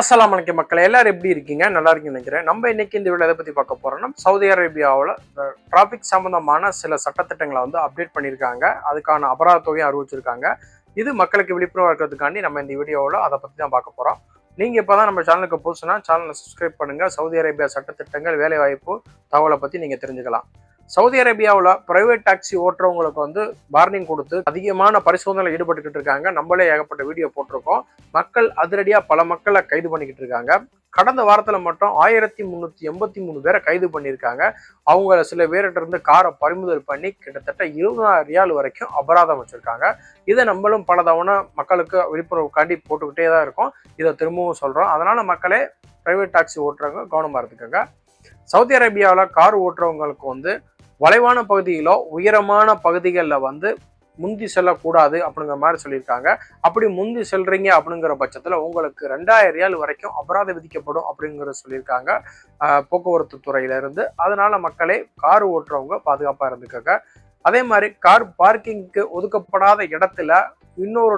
அஸ்லாம் வலைக்கம் மக்கள் எல்லாரும் எப்படி இருக்கீங்க? நல்லா இருக்கீங்கன்னு நினைக்கிறேன். நம்ம இன்னைக்கு இந்த வீடியோ எதை பற்றி பார்க்க போகிறோம்னா சவுதி அரேபியாவில் டிராஃபிக் சம்மந்தமான சில சட்டத்திட்டங்களை வந்து அப்டேட் பண்ணியிருக்காங்க. அதுக்கான அபராத தொகையும் அறிவிச்சிருக்காங்க. இது மக்களுக்கு விழிப்புணர்வு இருக்கிறதுக்காண்டி நம்ம இந்த வீடியோவில் அதை பற்றி தான் பார்க்க போகிறோம் நீங்கள் இப்போ தான் நம்ம சேனலுக்கு புதுசுனா சேனலை சப்ஸ்கிரைப் பண்ணுங்கள் சவுதி அரேபியா சட்டத்திட்டங்கள் வேலைவாய்ப்பு தகவலை பற்றி நீங்கள் தெரிஞ்சுக்கலாம். சவுதி அரேபியாவில் பிரைவேட் டாக்ஸி ஓட்டுறவங்களுக்கு வந்து வார்னிங் கொடுத்து அதிகமான பரிசோதனையில் ஈடுபட்டுக்கிட்டு இருக்காங்க. நம்மளே ஏகப்பட்ட வீடியோ போட்டிருக்கோம். மக்கள் அதிரடியாக பல மக்களை கைது பண்ணிக்கிட்டு இருக்காங்க. கடந்த வாரத்தில் மட்டும் ஆயிரத்தி முந்நூற்றி எண்பத்தி மூணு பேரை கைது பண்ணியிருக்காங்க. அவங்கள சில பேர்கிட்ட இருந்து காரை பறிமுதல் பண்ணி கிட்டத்தட்ட இருபதாயிரம் ரியால் வரைக்கும் அபராதம் வச்சுருக்காங்க. இதை நம்மளும் பல தவணை மக்களுக்கு விழிப்புணர்வுக்காண்டி போட்டுக்கிட்டே தான் இருக்கோம். இதை திரும்பவும் சொல்கிறோம் அதனால் மக்களே பிரைவேட் டாக்ஸி ஓட்டுறவங்க கவனமாக இருந்துக்கோங்க. சவுதி அரேபியாவில் கார் ஓட்டுறவங்களுக்கு வந்து வளைவான பகுதியிலோ உயரமான பகுதிகளில் வந்து முந்தி செல்லக்கூடாது அப்படிங்கிற மாதிரி சொல்லியிருக்காங்க. அப்படி முந்தி செல்றீங்க அப்படிங்கிற பட்சத்தில் உங்களுக்கு ரெண்டாயிரம் ரியால் வரைக்கும் அபராதம் விதிக்கப்படும் அப்படிங்கிற சொல்லியிருக்காங்க. போக்குவரத்து துறையிலிருந்து அதனால மக்களே கார் ஓட்டுறவங்க பாதுகாப்பாக இருந்துக்கோங்க. அதே மாதிரி கார் பார்க்கிங்க்கு ஒதுக்கப்படாத இடத்துல இன்னொரு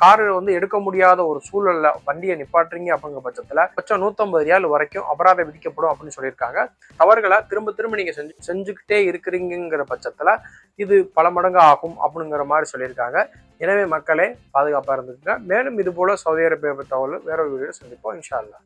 காரு வந்து எடுக்க முடியாத ஒரு சூழல்ல வண்டியை நிப்பாட்டுறீங்க அப்படிங்கிற பட்சத்துல பட்சம் நூத்தம்பது ரியால் வரைக்கும் அபராதம் விதிக்கப்படும் அப்படின்னு சொல்லியிருக்காங்க. தவறுகளை திரும்ப திரும்ப நீங்க செஞ்சு செஞ்சுக்கிட்டே இருக்கிறீங்கிற பட்சத்துல இது பல மடங்கு ஆகும் அப்படிங்கிற மாதிரி சொல்லியிருக்காங்க. எனவே மக்களே பாதுகாப்பா இருந்துக்குங்க. மேலும் இது போல சவுதி அரேபியா தகவல் வேற ஒரு வீடியோ சந்திப்போம். இன்ஷா அல்லாஹ்.